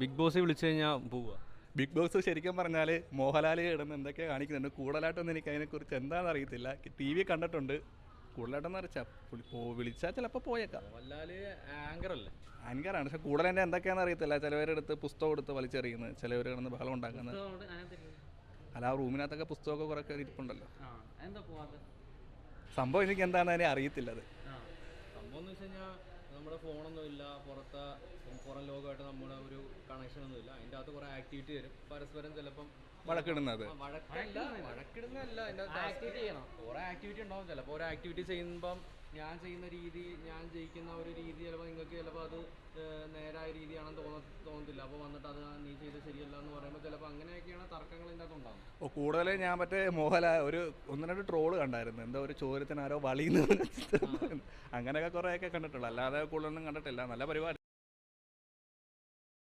Big boss വിളിച്ചു കഴിഞ്ഞാൽ പോവുക ബിഗ് ബോസ് ശരിക്കും പറഞ്ഞാൽ മോഹൻലാൽ ഇടുന്ന എന്തൊക്കെയാണ് കാണിക്കുന്നുണ്ട്? കൂടുതലായിട്ടൊന്നും എനിക്ക് അതിനെക്കുറിച്ച് എന്താണെന്ന് അറിയത്തില്ല ടി വി കണ്ടിട്ടുണ്ട്. കൂടുതലായിട്ടൊന്നും അറിയിച്ചാൽ വിളിച്ചാൽ ചിലപ്പോൾ പോയേക്കാം. അല്ലേ? ആൻകറാണ് പക്ഷെ കൂടുതൽ എന്റെ എന്തൊക്കെയാണെന്ന് അറിയത്തില്ല. ചിലവരെടുത്ത് പുസ്തകം എടുത്ത് വലിച്ചെറിയുന്നത്. ചിലവർ കിടന്ന് ബഹളം ഉണ്ടാക്കുന്നത്. അല്ല ആ റൂമിനകത്തൊക്കെ പുസ്തകമൊക്കെ കുറേ കയറിയിട്ടുണ്ടല്ലോ ഇരിപ്പുണ്ടല്ലോ സംഭവം എനിക്ക് എന്താണെന്ന് അറിയത്തില്ല അത്. സംഭവം എന്ന് വെച്ച് കഴിഞ്ഞാൽ നമ്മുടെ ഫോണൊന്നും ഇല്ല പുറത്തെ പുറം ലോകമായിട്ട് നമ്മുടെ ഒരു കണക്ഷൻ ഒന്നും ഇല്ല അതിന്റെ അകത്ത് കുറേ ആക്ടിവിറ്റി വരും. പരസ്പരം ചിലപ്പം വഴക്കിടുന്നത്. വഴക്കല്ല. വഴക്കിടുന്നതല്ല. ആക്ടിവിറ്റി ചെയ്യണം. കുറേ ആക്ടിവിറ്റി ഉണ്ടാവും. ചിലപ്പോൾ ഒരു ആക്ടിവിറ്റി ചെയ്യുമ്പം ഞാൻ ചെയ്യുന്ന രീതി ഞാൻ ജയിക്കുന്ന ഒരു രീതി ചിലപ്പോൾ നിങ്ങൾക്ക് ചിലപ്പോൾ അത് നേരായ രീതിയാണെന്ന് തോന്ന തോന്നത്തില്ല. അപ്പോൾ വന്നിട്ട് അത് നീ ചെയ്ത് ശരിയല്ല എന്ന് പറയുമ്പോൾ ചിലപ്പോൾ അങ്ങനെയൊക്കെയാണ് തർക്കങ്ങൾ ഇതിന്റെ അകത്ത് ഉണ്ടാകും അപ്പോൾ കൂടുതൽ ഞാൻ മറ്റേ മോഹൻലാൽ ഒരു ഒന്ന് രണ്ട് ട്രോൾ കണ്ടായിരുന്നു. എന്താ ഒരു ചോരത്തിന് ആരോ വളിന്ന് അങ്ങനെയൊക്കെ കുറേയൊക്കെ കണ്ടിട്ടുള്ളൂ. അല്ലാതെ കൂടുതലൊന്നും കണ്ടിട്ടില്ല. നല്ല പരിപാടി.